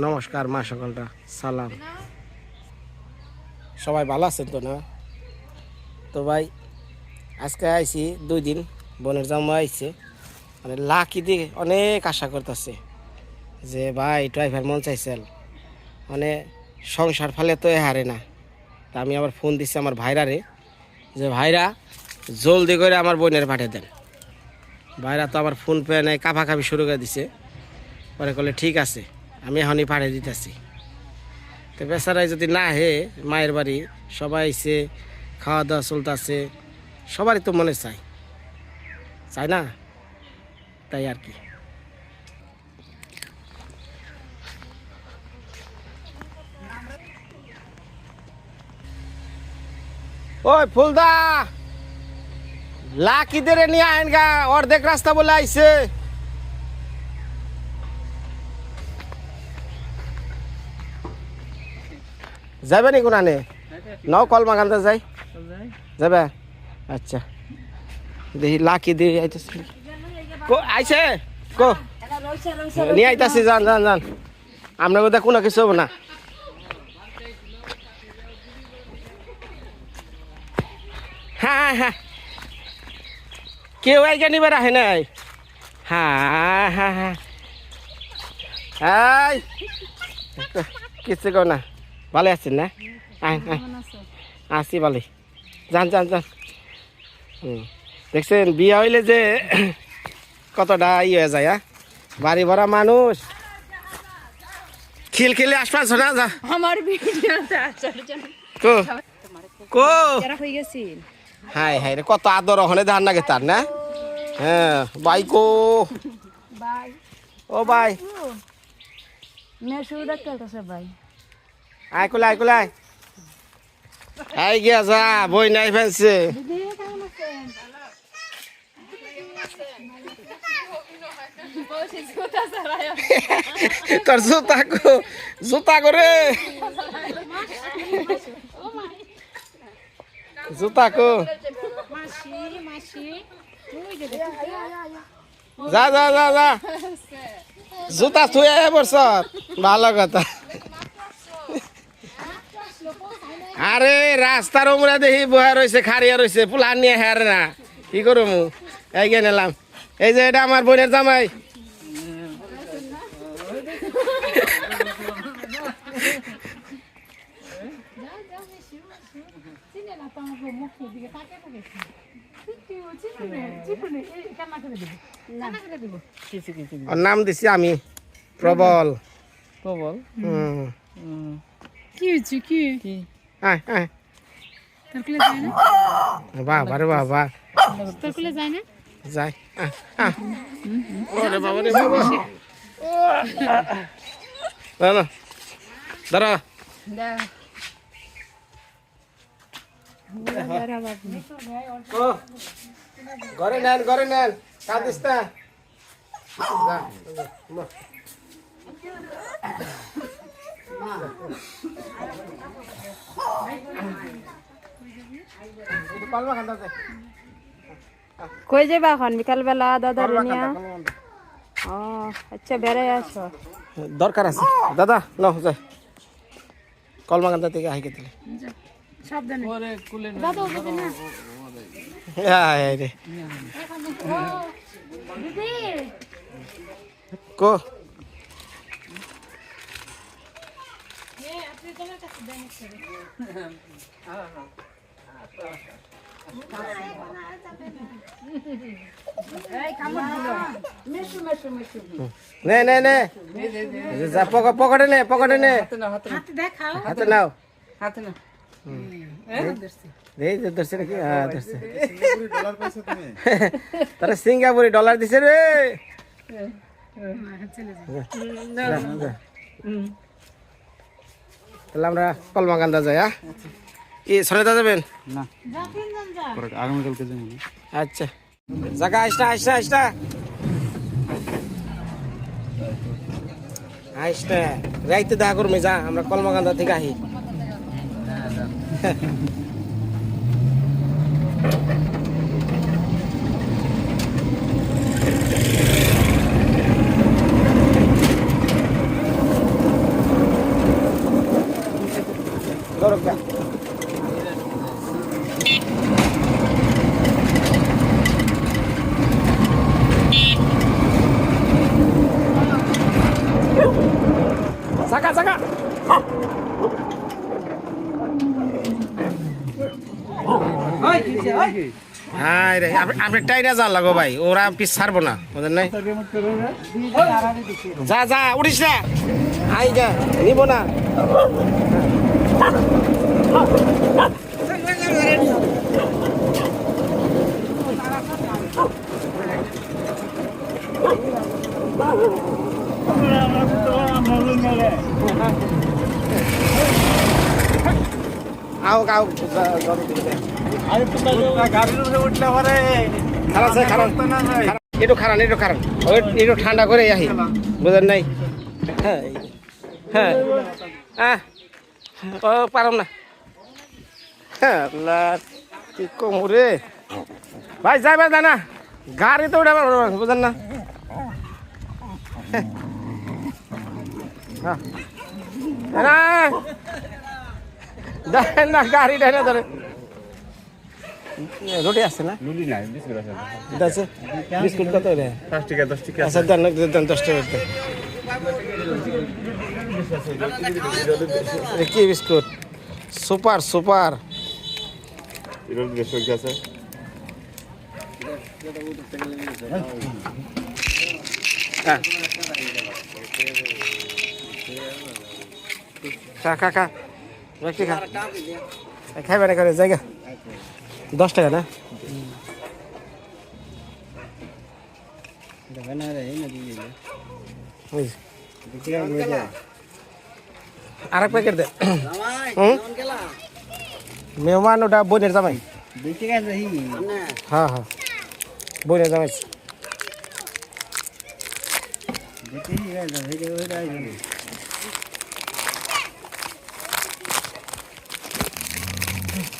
নমস্কার মা সকলটা। সালাম। সবাই ভালো আছেন তো না? তো ভাই আজকে আইছি দুই দিন বোনের জামা আইছে। মানে লাকি দিয়ে অনেক আশা করতেছে যে ভাই ড্রাইভার মন চাইছেন। মানে সংসার ফালে তো এ হারে না। তা আমি আবার ফোন দিচ্ছি আমার ভাইরারে যে ভাইরা জলদি করে আমার বোনের পাঠিয়ে দেন। ভাইরা তো আবার ফোন পেয়ে নেয় কাফাকাফি শুরু করে দিছে। পরে করলে ঠিক আছে। আমি এখনই পাঠিয়ে দিতেছি। তো বেচারাই যদি না হে মায়ের বাড়ি, সবাই এসে খাওয়া দাওয়া চলতেছে, সবারই তো মনে চাই। চাই না? তাই আর কি। ওই ফুলদা লাকিদের নিয়ে আইন গা, অর্ধেক রাস্তা বলে আইছে। যাবে নি কোনানে নাও কল মাগানতে যাই। যাবে আচ্ছা। দেখি, লাকি দিয়ে আইতেছে। কো, আইছে? কো। নিয়ে আইতাছি, যান যান যান। আপনার কোথাও কোনো কিছু হবে না। হ্যাঁ হ্যাঁ। কেউ আইকে নিবে রাখে নাই। হ্যাঁ হ্যাঁ হ্যাঁ। কিছু কো না। ভালো আছেন না? আসি ভালো। যান যান যান। হুম। দেখছেন বিয়ে হইলে যে কতটা ই হয়ে যায় হ্যাঁ? বাড়ি ভরা মানুষ। খিলখিলে আসপাস না যা। আমার কো? কো? হাই হাই রে কত আদর ওখানে ধান নাগে তার না? হ্যাঁ বাইকো বাই। ও ভাই মেশু ডাক্তারটাছে ভাই আয় কোলে আয় কোলে আই গিয়া যা, বই নাই ফেলছে। তোর জুতা জুতা করে জুতা কো। যা যা যা যা। জুতা থুয়ে বছর ভালো কথা। আরে রাস্তার উমরা দেখি বহা রয়েছে খারিয়া রয়েছে পুলান নিয়ে হের না। কি করব মু? এই গিয়ে নিলাম। এই যে এটা আমার বোনের জামাই। ওর নাম দিছি আমি প্রবল। প্রবল? হুম। কি হয়েছে কি? আয় আয়। যায় বাবা রে বাবা যায় না? আহ। ওরে বাবা রে বাবা। না না। দাঁড়া। ঘরে নেন ঘরে নেন। কাঁদিস না। কই যাবা এখন বিকাল বেলা দাদা পালমা নিয়া খান্ডা, পালমা খান্ডা। ও আচ্ছা বেড়াই আসো দরকার আছে দাদা ন যাই কলমাকান্দা থেকে হাইকে দিলে সাবধানে পরে কুলে দাদা উঠবে না আয় রে দিদি কো নে নে নে। পকেটে নে পকেটে নে। হাতে নাও। হাতে না এই যে ধরছে নাকি? হ্যাঁ তারা সিঙ্গাপুরি ডলার দিছে রে। যা, যা। তাহলে আমরা কলমাকান্দা যাই হ্যাঁ? কি সরেদা যাবেন? না। আগামীকালকে যাব। আচ্ছা। জায়গা আসটা আসটা আসটা আসটা রাইতে দেখা করবে যা আমরা কলমাকান্দা থেকে আহি। দরকার চাকা চাকা হাই রে আপনি টাইরা যা লাগো ভাই ওরা পিস ছাড়বো না বুঝলেন নাই? যা যা উড়িস না। আই যা নিব না। আও আও খারাপ আছে খারাপ একটু খারাপ একটু খারাপ ওই একটু ঠান্ডা করে আহি। বুঝেন নাই? হ্যাঁ হ্যাঁ ও পারম না। হ্যাঁ কি কম রে? ভাই যাইবা না গাড়ি তো উঠে বুঝেন না না? গাড়ি না ধরে। রুটি আছে না? লুলি নাই বিস্কুট আছে। এটা আছে? বিস্কুট কত রে? পাঁচ টাকা দশ টাকা। আচ্ছা দেন দেন দশ টাকা। কি বিস্কুট। Super super. হ্যাঁ। খা খা খা। খাইবে না করে জায়গা। দশ টাকা না? ওই আর এক প্যাকেট দে হুম? মেহমান ওটা বোনের জামাই হ্যাঁ হ্যাঁ বোনের জামাই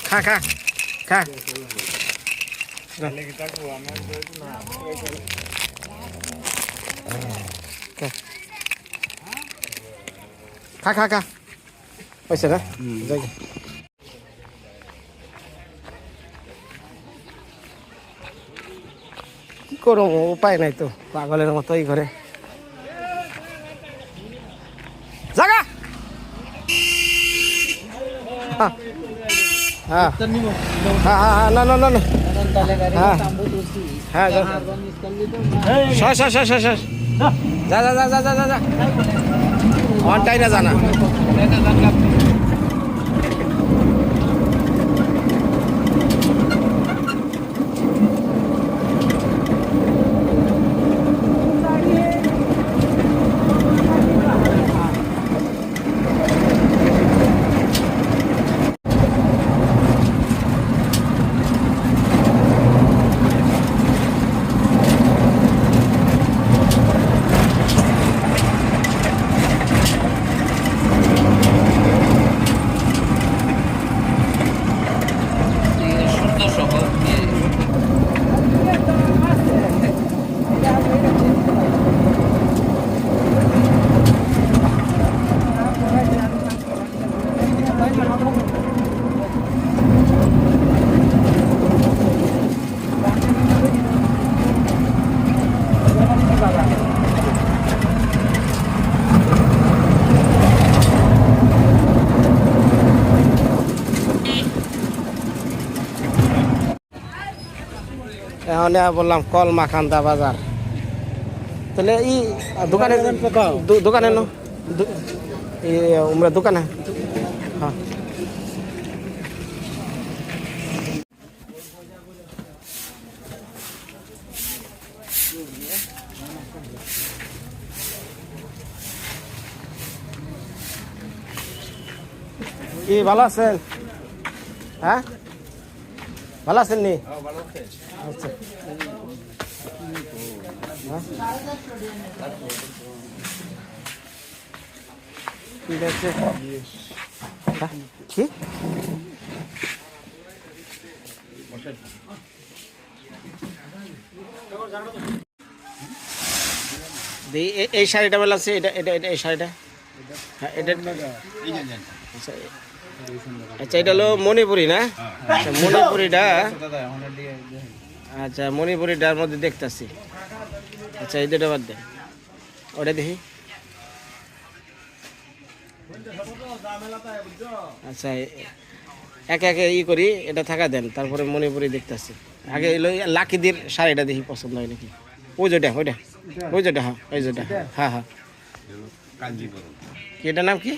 খা খা খা খা খা খা হয়েছে না যাই। কি করব উপায় নাই তো পাগলের মতোই করে জাগা! হ্যাঁ। হ্যাঁ। হ্যাঁ হ্যাঁ না না না না। হ্যাঁ। হ্যাঁ সর সর সর সর সর যা যা যা যা যা যা যা। অনটাই না জানা। এখন বললাম, কল মাখান্দা বাজার। তাহলে ই দোকানে দোকানে নো। উমরা দোকানে। হ্যাঁ। কি ভালো আছেন? হ্যাঁ? ভালো আছেন নি? আচ্ছা। ঠিক আছে। হ্যাঁ, কি? এই শাড়িটা বেলা আছে? এটা এটা এটা এই শাড়িটা? হ্যাঁ এটা আচ্ছা, আচ্ছা এটা হলো মণিপুরি না? আচ্ছা মণিপুরিটা আচ্ছা মণিপুরিটার মধ্যে দেখতেছি। আচ্ছা এই দুটো বাদ দে। ওটা দেখি। আচ্ছা একে একে ই করি, এটা থাকা দেন, তারপরে মণিপুরি দেখতেছি। আগে লাকিদের শাড়িটা দেখি, পছন্দ হয় নাকি? ওই যেটা, ওইটা। ওই যেটা হ্যাঁ ওই যেটা। হ্যাঁ হ্যাঁ। এটার নাম কি?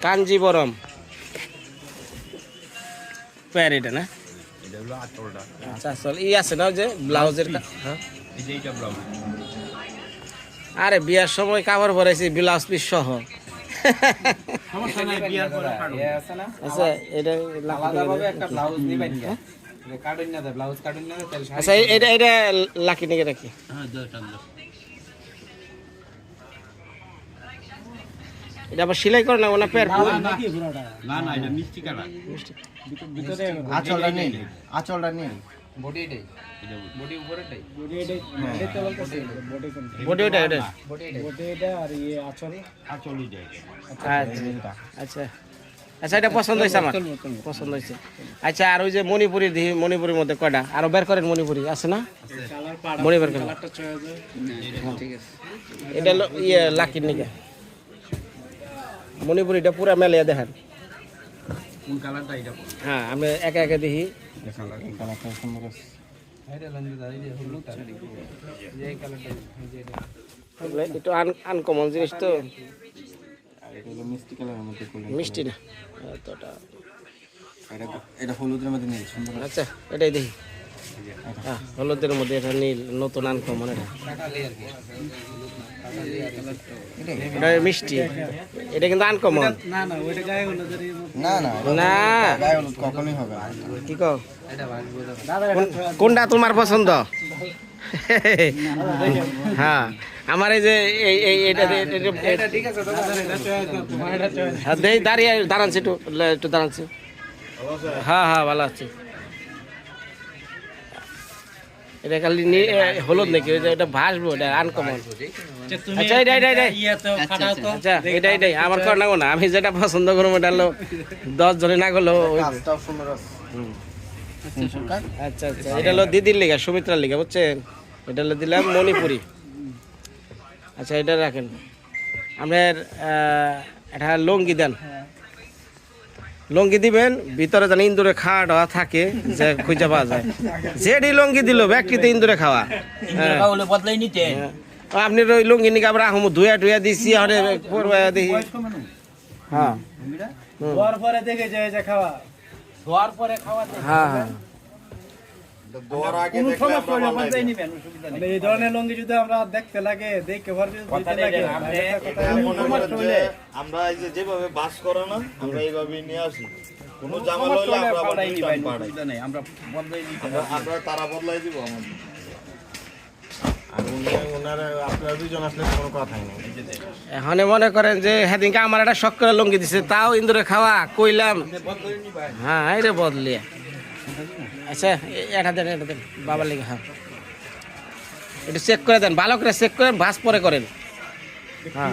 কাঞ্জিবরম। প্যার এটা না? আচ্ছা চল ই আছে না যে ব্লাউজের কা- হ্যাঁ? আরে বিয়ার সময় কাপড় পরাইছি ব্লাউজ পিস সহ। আচ্ছা এটা আচ্ছা এটা এটা লাকি নাকি? রাখি এটা আবার সেলাই করে না ওনা পেয়ার আঁচলটা নেই। আঁচলটা নেই বডি ওটা এটা। আচ্ছা। আচ্ছা। আচ্ছা এটা পছন্দ হয়েছে আমার? পছন্দ হয়েছে। আচ্ছা আর ওই যে মণিপুরি দিই মণিপুরির মধ্যে কয়টা? আরও বের করেন মণিপুরি আছে না? মণি এটা ইয়ে লাকির নিকে। মণিপুরিটা পুরা মেলে দেখেন। হ্যাঁ আমি একা একা দেখি। একটু আনকমন জিনিস তো। মিষ্টি না। এতটা। এটা এটা হলুদের মধ্যে আচ্ছা এটাই দেখি। হলুদের মধ্যে এটা নীল নতুন আনকমন এটা। এটা মিষ্টি। এটা কিন্তু আনকমন না না না গায়ে হলুদ কখনোই হবে কি কও? কোনটা তোমার পছন্দ? হ্যাঁ আমার এই যে এই এই এটা ঠিক আছে হ্যাঁ দেই দাঁড়িয়ে দাঁড়াচ্ছি একটু একটু দাঁড়াচ্ছি হ্যাঁ হ্যাঁ ভালো আছে। এটা খালি হলুদ নাকি? ওই যে এটা ভাসবো এটা আনকমন আচ্ছা এটা এটা এটা আচ্ছা এটা এটাই আমার কর না না আমি যেটা পছন্দ করব এটা হলো দশ জনে না আছে আচ্ছা আচ্ছা এটা হলো দিদির লিগা সুমিত্রার লিগা বুঝছেন? এটা হলো দিলাম মণিপুরি। আচ্ছা এটা রাখেন। আপনার আহ, একটা লঙ্গি দেন। লঙ্গি দিবেন ভিতরে যেন ইন্দুরে খাওয়া দাওয়া থাকে যে খুঁজে পাওয়া যায়। যেটি লঙ্গি দিল ব্যক্তিতে ইন্দুরে খাওয়া। হ্যাঁ। হ্যাঁ। আপনি ওই লঙ্গি নিকে আবার আহম ধুয়া টুয়া দিছি আরে পড়বা দেখি হ্যাঁ। হুম। হ্যাঁ হ্যাঁ। মানে এই ধরনের লঙ্গি যদি আমরা দেখতে লাগে দেখে ভর যদি দিতে লাগে আমরা এই যে যেভাবে বাস করো না আমরা এইভাবে নিয়ে আসি। কোনো জামাল হইলে আমরা আবার return আমরা আমরা তারা বদলাই দিব আমাদের। আর উনি ওনারা আপনারা দুজন আসলে কোনো কথাই নেই। এখন মনে করেন যে সেদিনকে আমার একটা শখ করে লঙ্গি দিছে তাও ইন্দুরে খাওয়া কইলাম হ্যাঁ এই রে বদলি আচ্ছা এটা দেন এটা দেন, বাবার লেগে হ্যাঁ। একটু চেক করে দেন, ভালো করে চেক করেন ভাস পরে করেন। হ্যাঁ।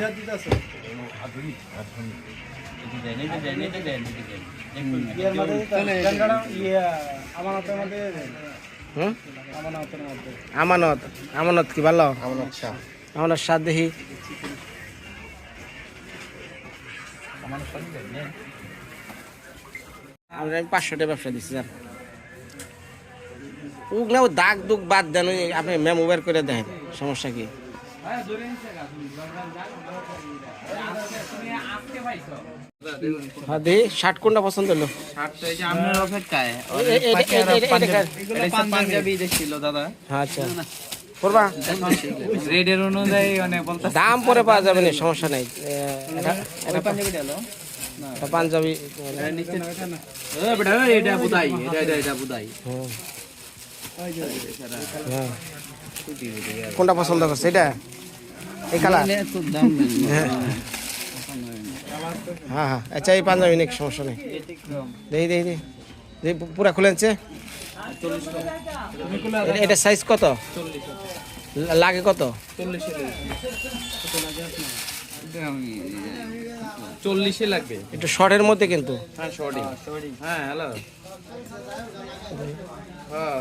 আমানত আমানত কি, ভালো? আমানত স্বাদ দেখি আমরা আমি পাঁচশো টাকা ব্যবসা দিচ্ছি জান উগ না ও দাগ দুগ বাদ দেন আপনি ম্যাম উবের করে দেখেন সমস্যা কি হ্যাঁ শার্ট কোনটা পছন্দ হলো হ্যাঁ আচ্ছা মানে দাম পরে পাওয়া যাবে না সমস্যা নেই পাঞ্জাবি কোনটা পছন্দ করছে? এটা? এই কালার হ্যাঁ। হ্যাঁ আচ্ছা এই পাঞ্জাবি নেই সমস্যা নেই। দেখি দেখি পুরা খুলেছে এটা সাইজ কত? লাগে কত? চল্লিশে লাগবে। একটু শর্টের মধ্যে কিন্তু। হ্যাঁ সরি হ্যাঁ হ্যালো হ্যাঁ।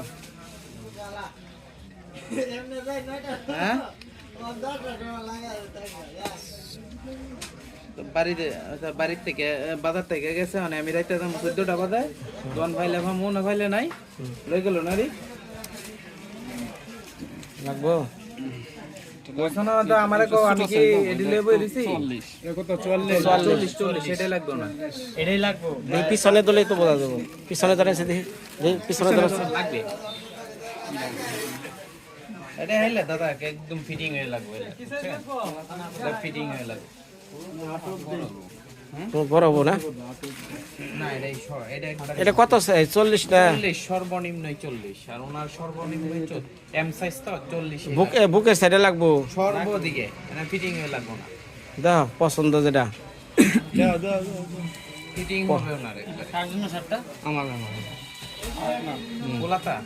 হ্যাঁ? তো বাড়িতে আচ্ছা, বাড়ির থেকে বাজার থেকে গেছে মানে আমি রাইতে যাব চোদ্দটা বাজায়। দোয়ান ভাইলে ভাম মনে ভাইলে নাই। লই গেল না রে? লাগবো? পিছনে দলেই তো বোঝা যাব। পিছনে দেখি পিছনে লাগবে। এটা হইলে দাদা একদম ফিটিং হয়ে লাগবে ফিটিং হয়ে লাগবে। বড় হব না? না এটাই স- এটা এটা কত সাইজ চল্লিশ না? সর্বনিম্ন চল্লিশ। আর ওনার সর্বনিম্ন এম সাইজ তো চল্লিশ বুক এ, বুকের সাইডে লাগবো? সর্বদিকে ফিটিং হয়ে লাগবে না। দাও পছন্দ যেটা। ফিটিং হবে ওনার। আমার আমার গোলাতা?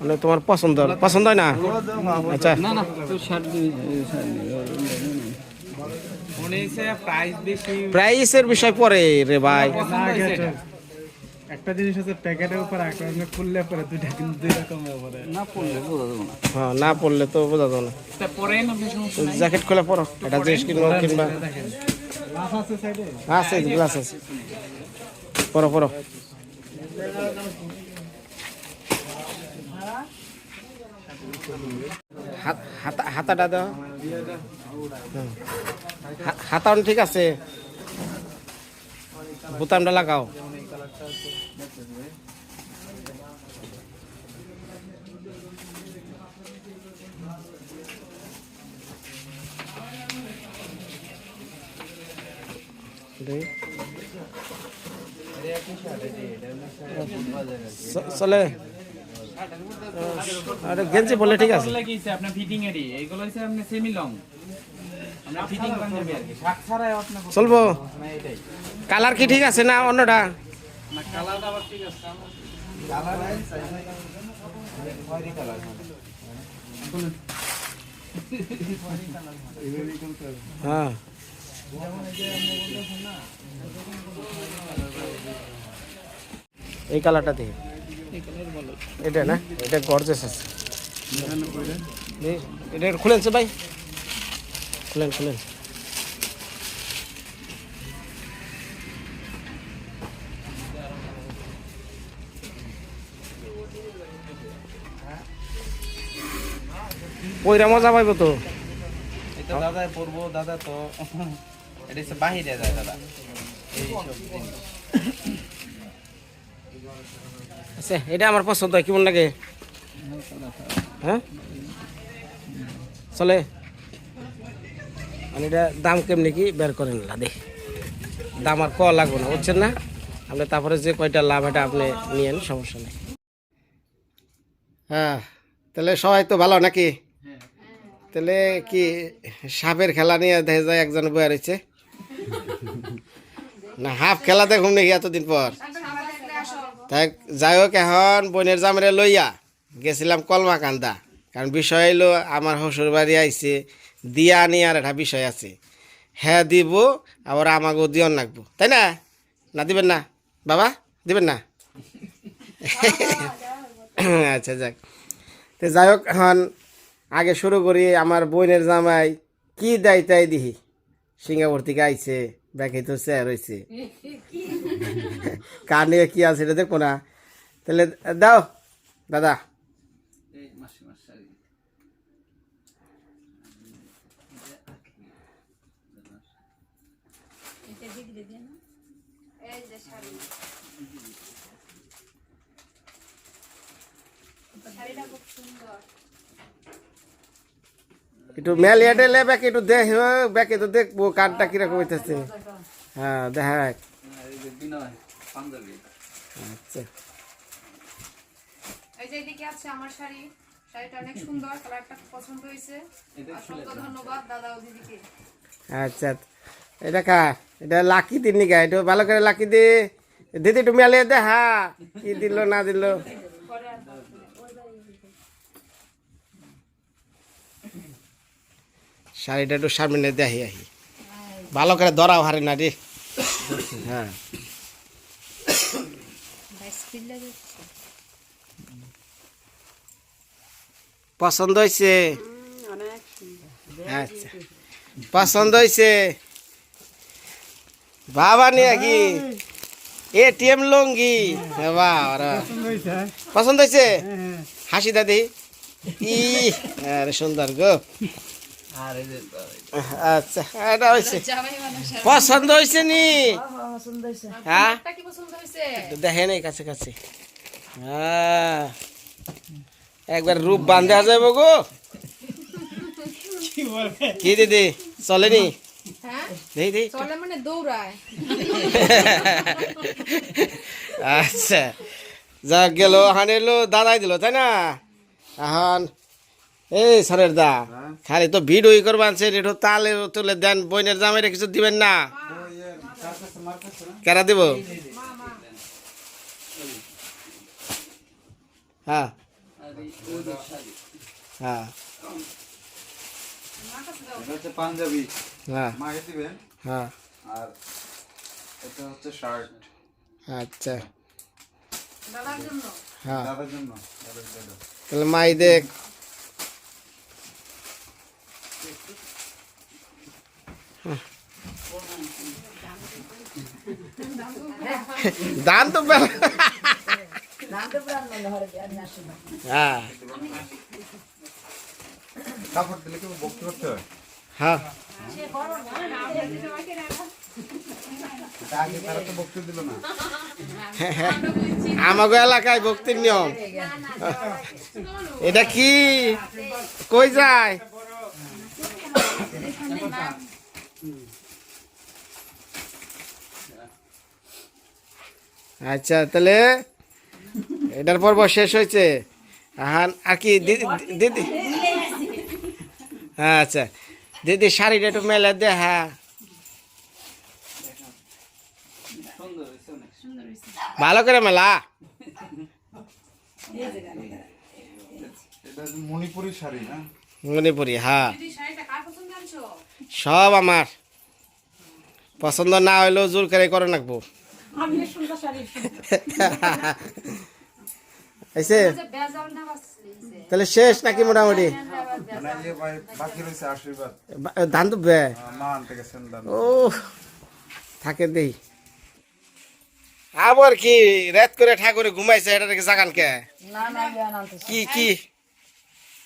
মানে তোমার পছন্দ? পছন্দ হয় না? আচ্ছা। প্রাইসের বিষয় পরে রে ভাই। পছন্দ হয়েছে এটা? একটা জিনিস হচ্ছে প্যাকেটের উপর একটা অন্য পরে দুইটা কিন্তু দুই রকম পরে না হ্যাঁ না পড়লে তো বোঝা যাবে না। তা জ্যাকেট খুলে পরো এটা জিনিস কিনবো কিনবা। গ্লাস আছে সাইডে আছে গ্লাস আছে। পরো পরো হাত- হাতা- হাতাটা দাও। হুম। হা- হাতাও ঠিক আছে। বোতামটা লাগাও। চলে। আরে গেঞ্জি বলে ঠিক আছে। কি আপনার ফিটিং এরই এইগুলো হইছে আপনি সেমি লং আমরা ফিটিং পাঞ্জাবি আর কি। শাক ছাড়াই আপনার চলবো। না এটাই। কালার কি ঠিক আছে না অন্যটা? না আবার ঠিক আছে কালার খয়েরি কালার হ্যাঁ। এই কালারটা দেখি। এটা না, এটা গর্জেস আছে। এটা খুলেন ভাই। খুলেন খুলেন। পয়রা মজা পাইব তো। এটা দাদা পড়ব দাদা তো, এটা বাহিরে যায় দাদা। আচ্ছা এটা আমার পছন্দ হয়, কেমন লাগে? হ্যাঁ? চলে। এটা দাম কেমনি কি বের করেন না দেখি। দাম আর ক লাগবে না, বুঝছেন না? আপনি তারপরে যে কয়টা লাভ, এটা আপনি নিয়েন, সমস্যা নেই। হ্যাঁ তাহলে সবাই তো ভালো নাকি? তাহলে কি সাপের খেলা নিয়ে দেখা যায় একজন বয়ে রয়েছে? না, হাফ খেলা দেখুন নাকি এতদিন পর? তাই যাই হোক এখন বোনের জামরে লইয়া গেছিলাম কলমা কান্দা কারণ বিষয় হইল আমার শ্বশুর বাড়ি আইছে, দিয়া আর একটা বিষয় আছে। হ্যাঁ দিব, আবার আমাকেও দিয়ন লাগবো। তাই না? না দিবেন না? বাবা, দিবেন না? আচ্ছা যাক। তো যাই হোক এখন আগে শুরু করি, আমার বোনের জামাই কি দেয় তাই দিহি? সিঙ্গাপুর থেকে আইছে। ব্যাকে তো চেয়ার কার নিয়ে কি আছে এটা দেখো না। তাহলে দাও দাদা। একটু মেল এডেলে ব্যাকে একটু দেখ ব্যাকে তো দেখব কারটা কীরকম হইতেছে। হ্যাঁ দেখ আচ্ছা। এই যে এদিকে আছে আমার শাড়ি। শাড়িটা অনেক সুন্দর কালারটা পছন্দ হয়েছে। অসংখ্য ধন্যবাদ দাদা ও দিদিকে। আচ্ছা এটা কার এটা লাকি দিন নিকা এটা ভালো করে লাকি দি। দিদি একটু মেলে দে হ্যাঁ। কি দিল না দিল? শাড়িটা একটু সামনে দেখি আহি। ভালো করে ধরাও হারে না রে। হ্যাঁ। পছন্দ হয়েছে? আচ্ছা। পছন্দ হয়েছে? বাবা নিয়ে কি? এটিএম লঙ্গি? পছন্দ হয়েছে? হাসি দাদি? ই আরে সুন্দর গো। আচ্ছা এটা হয়েছে। জামাই মানুষ আর- পছন্দ হয়েছে নি? হ্যাঁ? দেখেন এই কাছে কাছে। হ্যাঁ। একবার রূপ বান্ধা যাব গো। কি দিদি? চলেনি হ্যাঁ? মানে দৌড়ায়। আচ্ছা। যা গেল হান এলো দাদাই দিল তাই না? এখন এই সরের দা খালি তো ভিডিও করবা আনছে একটু তালে তুলে দেন বইনের জামাইরে কিছু দিবেন না? কেরা দিব? হ্যাঁ। হ্যাঁ। পাঞ্জাবি। হ্যাঁ। দিবেন। হ্যাঁ। আর এটা হচ্ছে শার্ট। আচ্ছা। দাদার জন্য? হ্যাঁ। দাদার জন্য। তাহলে মাই দেখ। দান তো হ্যাঁ। কাপড় দিলে কি বক্তি করতে হয়? হ্যাঁ। আমাকে এলাকায় ভক্তির নিয়ম। এটা কি? কই যায়? আচ্ছা তাহলে এটার পর্ব শেষ হয়েছে। আহান আর কি দিদি দিদি হ্যাঁ আচ্ছা। দিদি শাড়িটা একটু মেলে দে হ্যাঁ। ভালো করে মেলা। মণিপুরি শাড়ি না? মণিপুরি হ্যাঁ। সব আমার। পছন্দ না হইলেও জোর করে করে রাখব আইসে না তাহলে শেষ নাকি মোটামুটি? মানে ধান তো বে। মা আনতে গেছেন দান। ও থাকে দেই। আবার কি রাত করে ঠাকুরে ঘুমাইছে এটা রেখে জাগান কে? কি কি?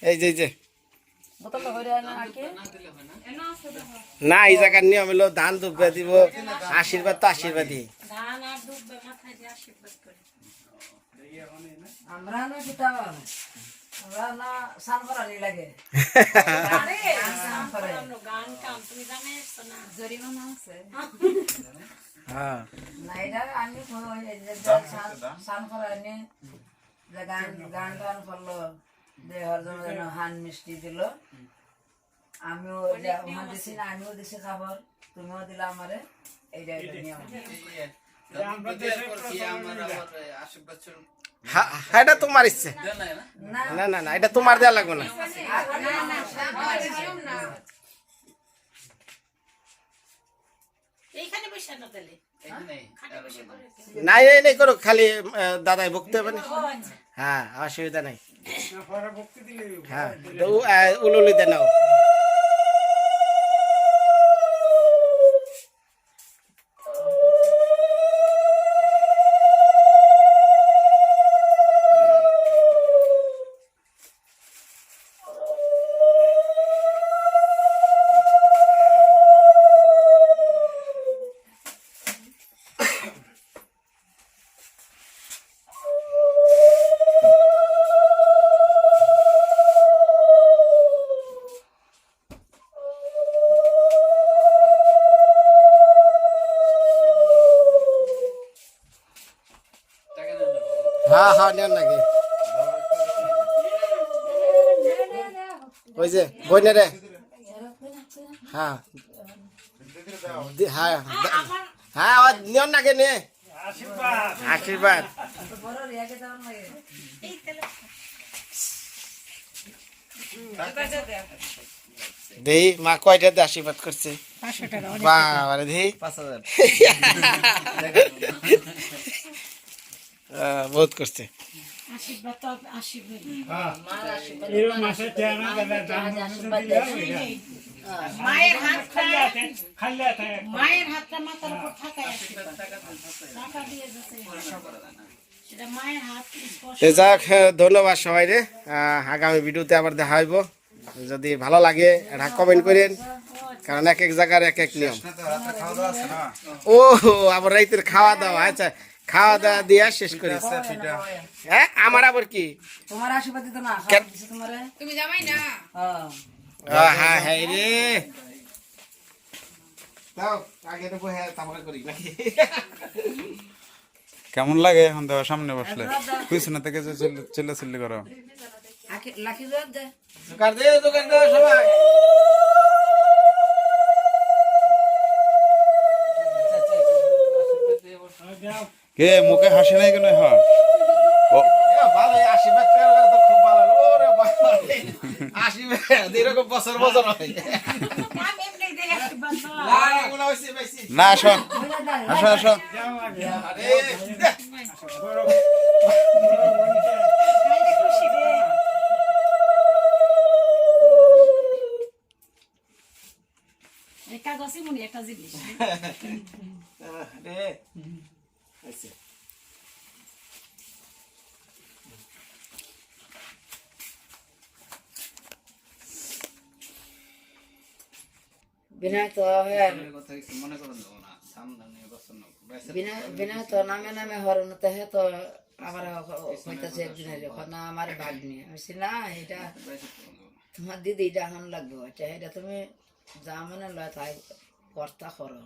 এই যে এই যে। না এই জায়গার নিয়ম হলো ধান দুব্বে দিব আশীর্বাদ তো আশীর্বাদই। আমরা না কিতা আমরা না সান করানি লাগে। সান করে জরিমানা আছে। হ্যাঁ। না আমি কোনো এই যে যে সান- সান করানি গান গান গান করল। যে হরজন যেন হান মিষ্টি দিল আমিও ওখান দিছি না আমিও দিছি খাবার তুমিও দিলা আমারে এইটা নিয়ম বিদায়ের পর কি আমার আবার আশীর্বাদ স্বরূপ হ্যাঁ এটা তোমার ইচ্ছে না না না এটা তোমার দেওয়া লাগবে না নিয়ম না এখানে না এই নেই করো খালি দাদাই বকতে হবে না হ্যাঁ অসুবিধা নাই হ্যাঁ তো উ- আহ, উলুলি দে নাও। হ্যাঁ হ্যাঁ নেন নাকি? ওই যে বইনে রে। হ্যাঁ দি- হ্যাঁ হ্যাঁ ও নিয়ন নাকি নে? আশীর্বাদ। দেই মা কয়টা দিয়ে আশীর্বাদ করছে? বাবারে দেই পাঁচ হাজার। বহুত করছে মায়ের হাতটা মায়ের হাতটা মাথার উপর টাকা দিয়ে যাচ্ছে সেটা মায়ের হাত স্পর্শ তো যাক হ্যাঁ, ধন্যবাদ সবাই রে আগামী ভিডিওতে আবার দেখা হইব। যদি ভালো লাগে এটা কমেন্ট করেন। কারণ এক এক জায়গার এক এক নিয়ম। ও আবার রাইতের খাওয়া দাওয়া আচ্ছা। খাওয়া দাওয়া দিয়া শেষ করি। হ্যাঁ আমার আবার কি? তোমার আশীর্বাদ না তুমি জামাই না? হ্যাঁ হ্যাঁ রে। তো কেমন লাগে এখন দেওয়া সামনে বসলে? পিছনে থেকে যে চিল্লা চিল্লি করো। আখি লাখি জোয়ার দে। দোকান দে দোকান দে সবাই। কে মুখে হাসি নাই কেন বেশি। না আসো। আসো আসো। একটা জিনিস রে হইছে বিনা তো করেন যাব না সামনে বছর না বিনা বিনা তো নামে নামে হরণ হে তো আমার হইতাছে একদিনের না আমার ভাগ আমি না এটা তোমার দিদি এটা এখন লাগবে এটা এটা তুমি যা মানে লয় তাই কর্তা করো